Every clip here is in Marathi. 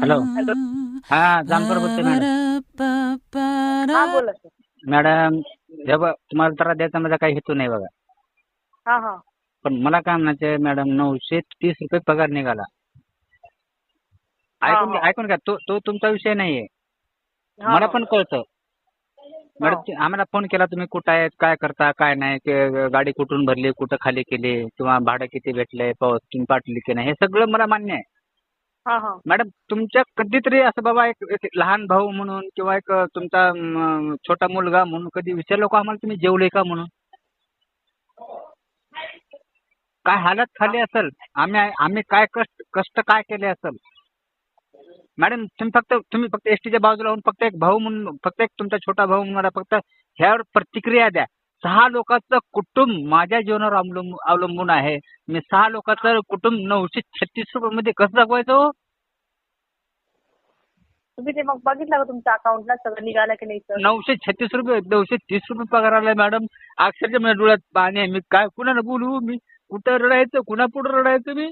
हॅलो हा जामकर बोलते मॅडम. हा मॅडम हे बघ तुम्हाला त्रास द्यायचा माझा काही हेतू नाही बघा. पण मला काय म्हणायचं मॅडम नऊशे तीस रुपये पगार निघाला. ऐकून. ऐकून घ्या तो तो तुमचा विषय नाहीये. मला. पण कळतं. मॅडम ते- आम्हाला फोन केला तुम्ही कुठं आहेत काय करता काय नाही ते गाडी कुठून भरली कुठं खाली केली किंवा भाडं किती भेटलंय पाऊस तुम्ही पाठवली की नाही हे सगळं मला मान्य आहे. हा हा. मॅडम तुमच्या कधीतरी असं बाबा एक एक लहान भाऊ म्हणून किंवा एक तुमचा छोटा मुलगा म्हणून कधी विचारलं का आम्हाला तुम्ही जेवले का म्हणून? काय हालत खाली असेल? आम्ही आम्ही काय कष्ट कष्ट काय केले असेल? मॅडम तुम्ही फक्त तुम्ही फक्त एस टीच्या बाजूला होऊन फक्त एक भाऊ म्हणून फक्त एक तुमचा छोटा भाऊ म्हणून मला फक्त ह्यावर प्रतिक्रिया द्या. सहा लोकांचं कुटुंब माझ्या जीवनावर अवलंबून अवलंबून आहे. मी सहा लोकांचं कुटुंब नऊशे छत्तीस रुपये मध्ये कसं जगवायचं हो? तुम्ही ते मग बघितलं का तुमच्या अकाउंटला सगळं निघालं की नाही सर? नऊशे छत्तीस रुपये नऊशे तीस रुपये पगार आलाय मॅडम. अक्षरशः माझ्या डोळ्यात पाणी आहे. मी काय कुणाला बोलू मी? कुठं रडायचं कुणा पुढं रडायचं मी?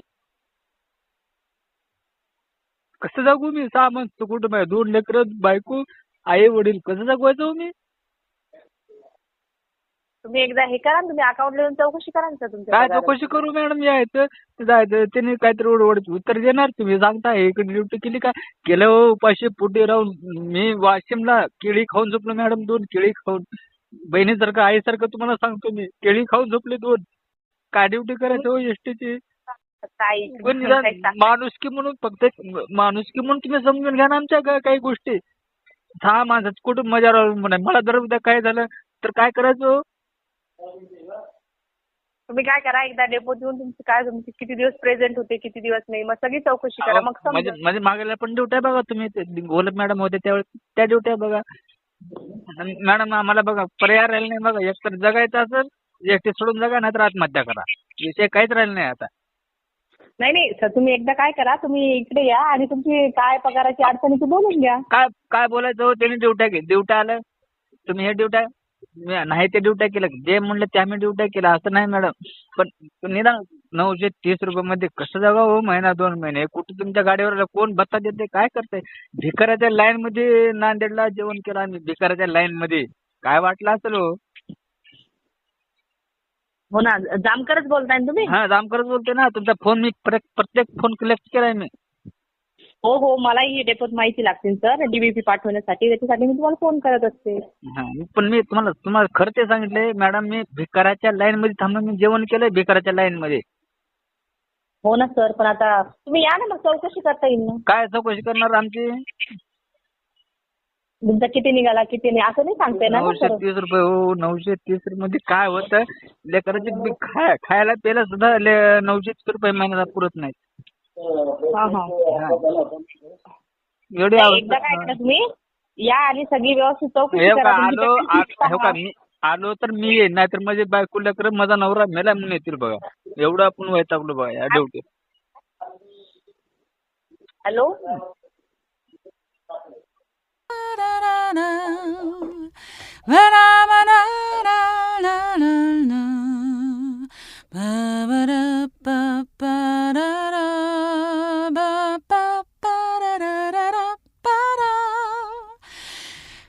कसं जगू मी? सहा माणसं कुठं माझ्या दोन लेकरं बायको आई वडील. कसं जगवायचं हो मी? तुम्ही एकदा हे करा ना तुम्ही अकाउंटला येऊन चौकशी करा ना सर तुमच्या काय. चौकशी करू मॅडम? यायचं जायचं त्याने काहीतरी ओढ उत्तर देणार. तुम्ही सांगता इकडे ड्युटी केली काय केलं हो उपाशी पोटी राहून. मी वाशिमला केळी खाऊन झोपलो मॅडम दोन केळी खाऊन. बहिणीसारखं आईसारखं तुम्हाला सांगतो मी. केळी खाऊन झोपले दोन. काय ड्युटी करायचं हो एसटीची काही पण निदान काही सांग- माणुसकी म्हणून फक्त माणुसकी म्हणून तुम्ही समजून घ्या ना आमच्या का- काही गोष्टी. सहा माणसात कुठून मजा राहून म्हणा मला जर उद्या काय झालं तर काय करायचं हो? तुम्ही काय करा एकदा डेपोत येऊन तुमची काय तुमची किती दिवस प्रेझेंट होते किती दिवस नाही मग सगळी चौकशी करा. मग म्हणजे समजा म्हणजे मागेला पण ड्युट्या बघा तुम्ही. ते गोलप मॅडम होते त्यावेळेस त्या ड्युट्या बघा. आणि मॅडम आम्हाला बघा पर्याय राहिला नाही बघा. एक तर जगायचं असेल एकटे सोडून जगा नाही तर आत्महत्या करा. विषय काहीच राहिला नाही आता. नाही नाही सर तुम्ही एकदा काय करा तुम्ही इकडे या आणि तुमची काय पगाराची अडचण आहे ती बोलून घ्या. काय काय बोलायचं हो त्यांनी ड्युट्या केली. ड्युट्या आलं तुम्ही हे ड्युट्या मी- नाही ते ड्युट्या केलं जे म्हणलं ते आम्ही ड्युट्या केलं असं नाही मॅडम पण निदान नऊशे तीस रुपये मध्ये कसं जागा हो महिना दोन महिने? कुठे तुमच्या गाडीवर कोण भत्ता देते काय करते भिकाराच्या लाईन मध्ये नांदेडला जेवण केलं आम्ही भिकाराच्या लाईन मध्ये. काय वाटलं असेल हो? हो ना. जामकरच बोलताय ना तुम्ही? हा जामकरच बोलते ना. तुमचा फोन मी प्रत्येक प्रत्येक फोन कलेक्ट केलाय मी. हो हो. मलाही डेपोत माहिती लागतील सर डीबीपी पाठवण्यासाठी. त्याच्यासाठी मी तुम्हाला फोन करत असते. हा पण मी तुम्हाला तुम्हाला खरं ते सांगितलंय मॅडम मी भिकाराच्या लाईन मध्ये थांबून मी जेवण केलंय भिकाराच्या लाईन मध्ये. हो ना सर पण आता तुम्ही या ना मग चौकशी करता येईल ना. काय चौकशी करणार आमची? तुमचा किती निघाला किती नाही असं नाही सांगता ना नऊशे तीस रुपये हो नऊशे तीस रुपये. मध्ये काय होतं लेकराची बी खाय खायला प्यायला सुद्धा ले- नऊशे तीस रुपये महिन्याला पुरत नाहीत. हा हा. एवढी नाही, एकदा काय अवस्था करा तुम्ही? या आणि सगळी व्यवस्थित चौकशी हे का करा तुमची आलो हे का पहा. मी आलो तर मी येईन नाहीतर माझे बायको लेकर माझा नवरा मेला म्हणून येतील बघा. एवढं आपण वैतागलो बघा या duty hello? da, da, da.